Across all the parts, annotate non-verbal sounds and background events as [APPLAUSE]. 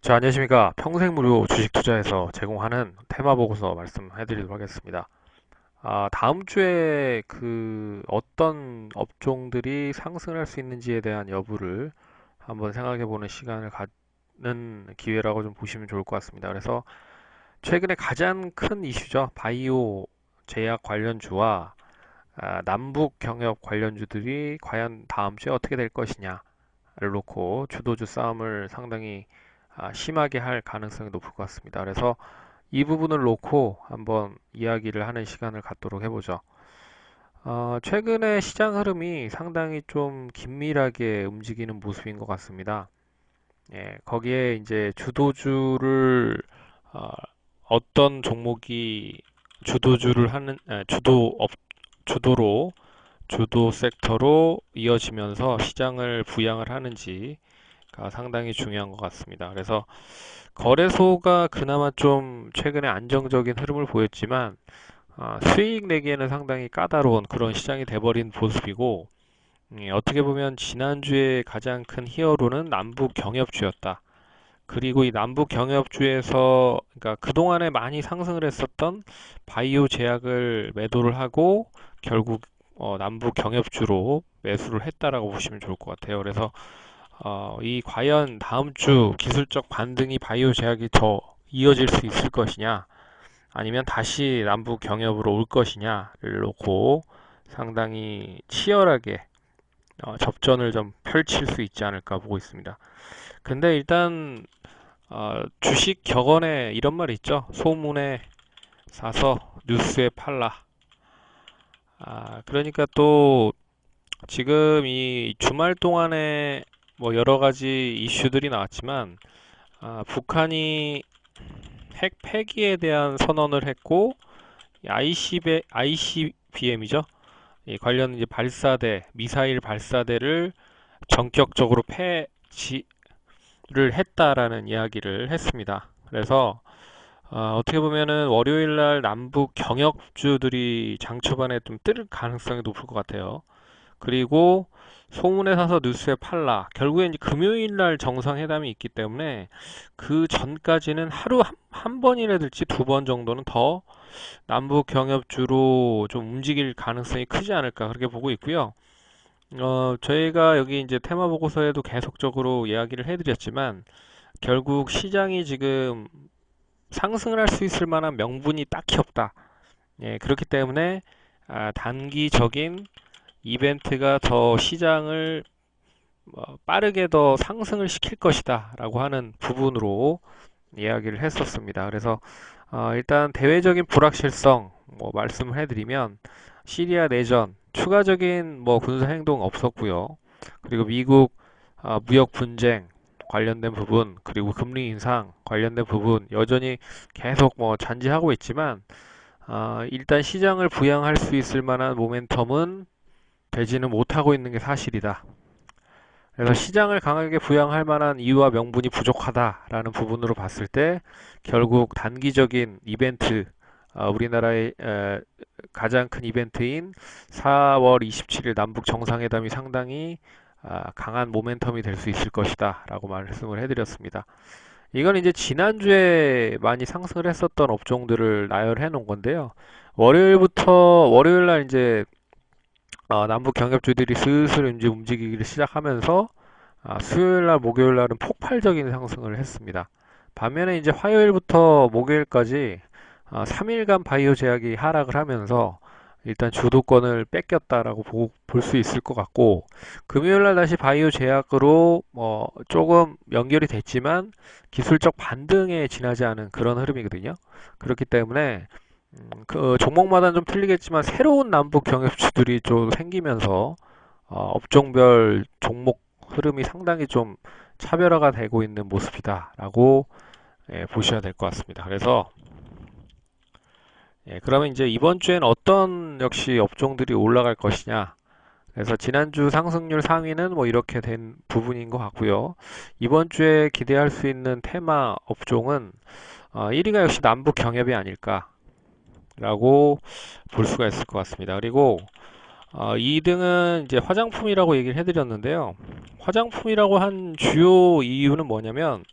자, 안녕하십니까. 평생 무료 주식 투자에서 제공하는 테마 보고서 말씀해 드리도록 하겠습니다. 아, 다음 주에 그 어떤 업종들이 상승할 수 있는지에 대한 여부를 한번 생각해 보는 시간을 갖는 기회라고 좀 보시면 좋을 것 같습니다. 그래서 최근에 가장 큰 이슈죠. 바이오 제약 관련주와 아, 남북 경협 관련주들이 과연 다음 주에 어떻게 될 것이냐를 놓고 주도주 싸움을 상당히 아, 심하게 할 가능성이 높을 것 같습니다. 그래서 이 부분을 놓고 한번 이야기를 하는 시간을 갖도록 해보죠. 어, 최근에 시장 흐름이 상당히 좀 긴밀하게 움직이는 모습인 것 같습니다. 예, 거기에 이제 주도주를 어, 어떤 종목이 주도주를 하는 에, 주도 업 주도로 주도 섹터로 이어지면서 시장을 부양을 하는지가 상당히 중요한 것 같습니다. 그래서 거래소가 그나마 좀 최근에 안정적인 흐름을 보였지만 아, 수익 내기에는 상당히 까다로운 그런 시장이 돼버린 모습이고 음, 어떻게 보면 지난주에 가장 큰 히어로는 남북 경협주였다. 그리고 이 남북 경협주에서 그러니까 그동안에 많이 상승을 했었던 바이오 제약을 매도를 하고 결국 어, 남북 경협주로 매수를 했다라고 보시면 좋을 것 같아요. 그래서 어, 이 과연 다음 주 기술적 반등이 바이오 제약이 더 이어질 수 있을 것이냐, 아니면 다시 남북 경협으로 올 것이냐를 놓고 상당히 치열하게 어, 접전을 좀 펼칠 수 있지 않을까 보고 있습니다. 근데 일단 어, 주식 격언에 이런 말이 있죠. 소문에 사서 뉴스에 팔라. 아, 그러니까 또 지금 이 주말 동안에 뭐 여러 가지 이슈들이 나왔지만 아, 북한이 핵 폐기에 대한 선언을 했고 ICB, ICBM이죠. 이 관련 이제 발사대, 미사일 발사대를 전격적으로 폐지를 했다라는 이야기를 했습니다. 그래서 어, 떻게 보면은 월요일 날 남북 경협주들이 장 초반에 좀 뜰 가능성이 높을 것 같아요. 그리고 소문에 사서 뉴스에 팔라. 이제 금요일 날 정상회담이 있기 때문에 그 전까지는 하루 한, 한 번이라든지 두 번 정도는 더 남북 경협주로 좀 움직일 가능성이 크지 않을까 그렇게 보고 있고요. 어, 저희가 여기 이제 테마 보고서에도 계속적으로 이야기를 해드렸지만 결국 시장이 지금 상승을 할 수 있을 만한 명분이 딱히 없다. 예, 그렇기 때문에 아, 단기적인 이벤트가 더 시장을 뭐 빠르게 더 상승을 시킬 것이다 라고 하는 부분으로 이야기를 했었습니다. 그래서 어, 일단 대외적인 불확실성 뭐 말씀을 해드리면 시리아 내전 추가적인 뭐 군사 행동 없었고요. 그리고 미국 어, 무역 분쟁 관련된 부분 그리고 금리 인상 관련된 부분 여전히 계속 뭐 잔지하고 있지만 어, 일단 시장을 부양할 수 있을 만한 모멘텀은 되지는 못하고 있는 게 사실이다. 그래서 시장을 강하게 부양할 만한 이유와 명분이 부족하다라는 부분으로 봤을 때 결국 단기적인 이벤트 어, 우리나라의 에, 가장 큰 이벤트인 4월 27일 남북 정상회담이 상당히 아, 강한 모멘텀이 될 수 있을 것이다 라고 말씀을 해드렸습니다. 이건 이제 지난주에 많이 상승을 했었던 업종들을 나열해 놓은 건데요. 월요일부터 월요일 날 이제 어, 남북 경협주들이 슬슬 이제 움직이기를 시작하면서 아, 수요일 날 목요일 날은 폭발적인 상승을 했습니다. 반면에 이제 화요일부터 목요일까지 아, 3일간 바이오 제약이 하락을 하면서 일단 주도권을 뺏겼다라고 볼 수 있을 것 같고 금요일 날 다시 바이오 제약으로 뭐 조금 연결이 됐지만 기술적 반등에 지나지 않은 그런 흐름이거든요. 그렇기 때문에 음, 그 종목마다 좀 틀리겠지만 새로운 남북 경협주들이 좀 생기면서 어, 업종별 종목 흐름이 상당히 좀 차별화가 되고 있는 모습이다라고 예, 보셔야 될 것 같습니다. 그래서 예, 그러면 이제 이번 주엔 어떤 역시 업종들이 올라갈 것이냐. 그래서 지난주 상승률 상위는 뭐 이렇게 된 부분인 것 같고요. 이번 주에 기대할 수 있는 테마 업종은 어, 1위가 역시 남북 경협이 아닐까 라고 볼 수가 있을 것 같습니다. 그리고 어, 2등은 이제 화장품이라고 얘기를 해드렸는데요. 화장품이라고 한 주요 이유는 뭐냐면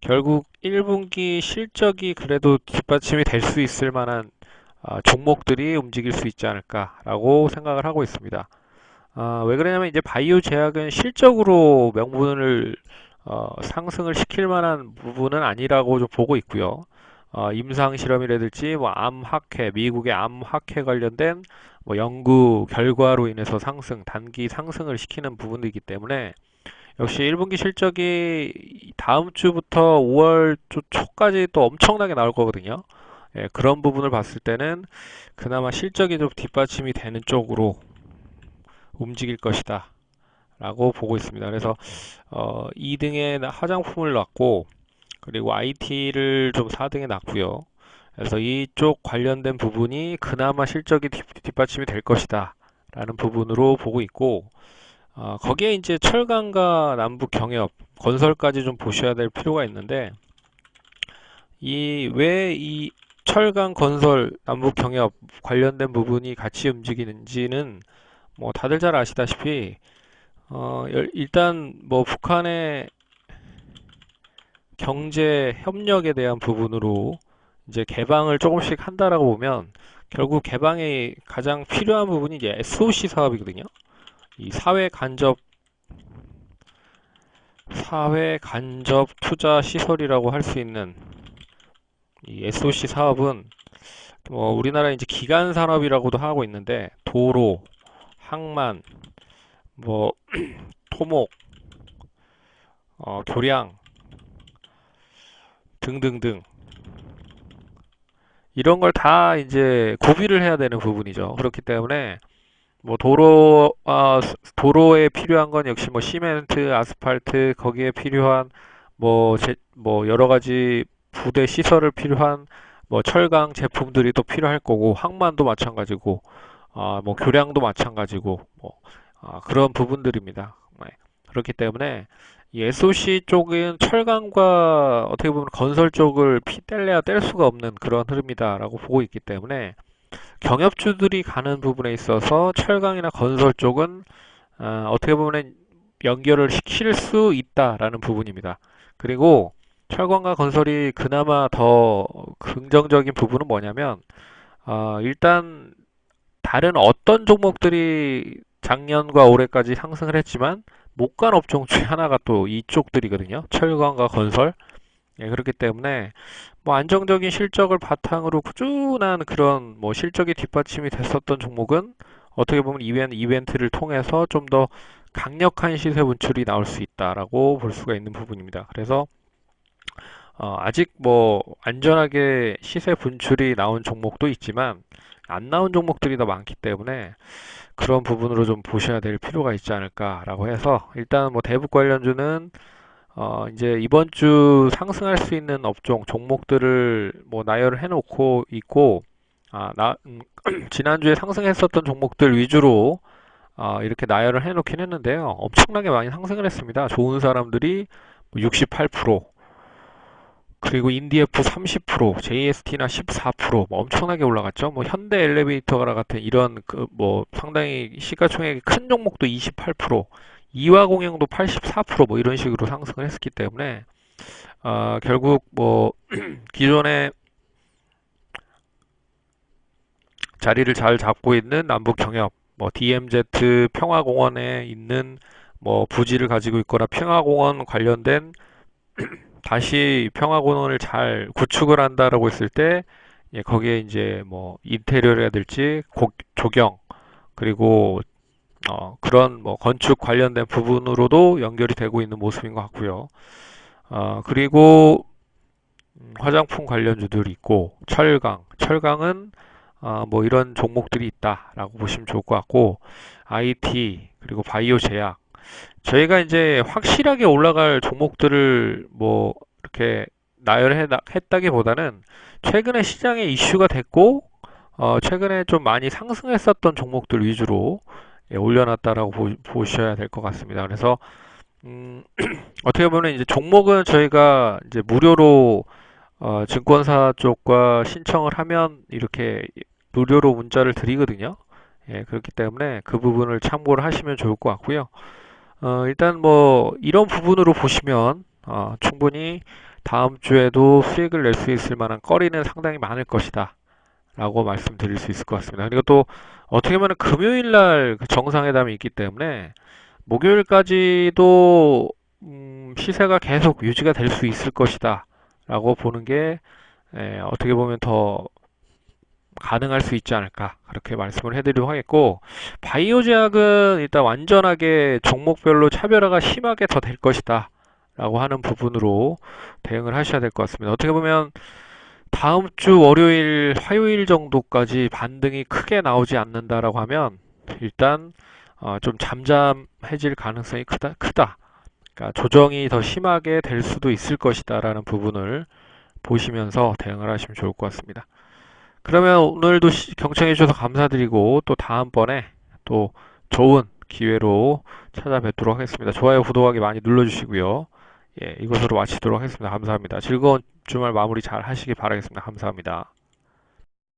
결국 1분기 실적이 그래도 뒷받침이 될 수 있을 만한 아, 종목들이 움직일 수 있지 않을까라고 생각을 하고 있습니다. 아, 왜 그러냐면 이제 바이오 제약은 실적으로 명분을 어, 상승을 시킬 만한 부분은 아니라고 좀 보고 있고요. 어, 임상 실험이라든지 뭐 암학회, 미국의 암학회 관련된 뭐 연구 결과로 인해서 상승, 단기 상승을 시키는 부분이기 때문에 역시 1분기 실적이 다음 주부터 5월 초까지 또 엄청나게 나올 거거든요. 예, 그런 부분을 봤을 때는 그나마 실적이 좀 뒷받침이 되는 쪽으로 움직일 것이다. 라고 보고 있습니다. 그래서 어, 2등에 화장품을 놨고 그리고 IT를 좀 4등에 놨고요. 그래서 이쪽 관련된 부분이 그나마 실적이 뒷받침이 될 것이다. 라는 부분으로 보고 있고 어, 거기에 이제 철강과 남북 경협, 건설까지 좀 보셔야 될 필요가 있는데 이 왜 이 철강 건설 남북 경협 관련된 부분이 같이 움직이는지는 뭐 다들 잘 아시다시피 어, 일단 뭐 북한의 경제 협력에 대한 부분으로 이제 개방을 조금씩 한다라고 보면 결국 개방에 가장 필요한 부분이 이제 SOC 사업이거든요. 이 사회 간접 사회 간접 투자 시설이라고 할 수 있는 이 SOC 사업은 뭐 우리나라 이제 기간 산업이라고도 하고 있는데 도로, 항만, 뭐 [CLEARS THROAT] 토목, 어, 교량 등등등 이런 걸 다 이제 구비를 해야 되는 부분이죠. 그렇기 때문에 뭐 도로 아 도로에 필요한 건 역시 뭐 시멘트, 아스팔트 거기에 필요한 뭐 제, 뭐 여러 가지 부대 시설을 필요한 뭐 철강 제품들이 또 필요할 거고 항만도 마찬가지고 아 뭐 교량도 마찬가지고 뭐 아, 그런 부분들입니다. 네. 그렇기 때문에 이 SOC 쪽은 철강과 어떻게 보면 건설 쪽을 피 뗄래야 뗄 수가 없는 그런 흐름이다라고 보고 있기 때문에 경협주들이 가는 부분에 있어서 철강이나 건설 쪽은 어, 떻게 보면 연결을 시킬 수 있다라는 부분입니다. 그리고 철강과 건설이 그나마 더 긍정적인 부분은 뭐냐면 어, 일단 다른 어떤 종목들이 작년과 올해까지 상승을 했지만 못 간 업종 중에 하나가 또 이쪽들이거든요. 철강과 건설. 예, 그렇기 때문에 뭐 안정적인 실적을 바탕으로 꾸준한 그런 뭐 실적이 뒷받침이 됐었던 종목은 어떻게 보면 이벤트, 이벤트를 통해서 좀 더 강력한 시세 분출이 나올 수 있다라고 볼 수가 있는 부분입니다. 그래서 어, 아직 뭐 안전하게 시세 분출이 나온 종목도 있지만 안 나온 종목들이 더 많기 때문에 그런 부분으로 좀 보셔야 될 필요가 있지 않을까라고 해서 일단 뭐 대북 관련주는 어 이제 이번 주 상승할 수 있는 업종 종목들을 뭐 나열을 해놓고 있고 아나 음, [CLEARS THROAT] 지난주에 상승했었던 종목들 위주로 어, 이렇게 나열을 해놓긴 했는데요. 엄청나게 많이 상승을 했습니다. 좋은 사람들이 68% 그리고 인디에프 30%, JST나 14%, 뭐 엄청나게 올라갔죠. 뭐 현대 엘리베이터가 같은 이런 그 뭐 상당히 시가총액이 큰 종목도 28%, 이화공영도 84%뭐 이런 식으로 상승을 했었기 때문에 어, 결국 뭐 [CLEARS THROAT] 기존에 자리를 잘 잡고 있는 남북 경협, 뭐 DMZ 평화공원에 있는 뭐 부지를 가지고 있거나 평화공원 관련된 [CLEARS THROAT] 다시 평화공원을 잘 구축을 한다라고 했을 때 예, 거기에 이제 뭐 인테리어라든지 조경 그리고 어, 그런 뭐 건축 관련된 부분으로도 연결이 되고 있는 모습인 것 같고요. 어, 그리고 음, 화장품 관련주들이 있고 철강, 철강은 어, 뭐 이런 종목들이 있다라고 보시면 좋을 것 같고 IT 그리고 바이오 제약 저희가 이제 확실하게 올라갈 종목들을 뭐 이렇게 나열했다기보다는 최근에 시장에 이슈가 됐고 어 최근에 좀 많이 상승했었던 종목들 위주로 예, 올려놨다라고 보, 셔야 될 것 같습니다. 그래서 음, [CLEARS THROAT] 어떻게 보면 이제 종목은 저희가 이제 무료로 어, 증권사 쪽과 신청을 하면 이렇게 무료로 문자를 드리거든요. 예, 그렇기 때문에 그 부분을 참고를 하시면 좋을 것 같고요. 어, 일단 뭐 이런 부분으로 보시면 어, 충분히 다음 주에도 수익을 낼 수 있을 만한 거리는 상당히 많을 것이다. 라고 말씀드릴 수 있을 것 같습니다. 그리고 또 어떻게 보면 금요일 날그 정상회담이 있기 때문에 목요일까지도 음, 시세가 계속 유지가 될 수 있을 것이다. 라고 보는 게 에, 어떻게 보면 더 가능할 수 있지 않을까 그렇게 말씀을 해드리도록 하겠고 바이오 제약은 일단 완전하게 종목별로 차별화가 심하게 더 될 것이다 라고 하는 부분으로 대응을 하셔야 될 것 같습니다. 어떻게 보면 다음 주 월요일 화요일 정도까지 반등이 크게 나오지 않는다라고 하면 일단 어, 좀 잠잠해질 가능성이 크다 크다. 그러니까 조정이 더 심하게 될 수도 있을 것이다 라는 부분을 보시면서 대응을 하시면 좋을 것 같습니다 그러면 오늘도 경청해 주셔서 감사드리고 또 다음번에 또 좋은 기회로 찾아뵙도록 하겠습니다. 좋아요, 구독하기 많이 눌러주시고요. 예, 이것으로 마치도록 하겠습니다. 감사합니다. 즐거운 주말 마무리 잘 하시기 바라겠습니다. 감사합니다.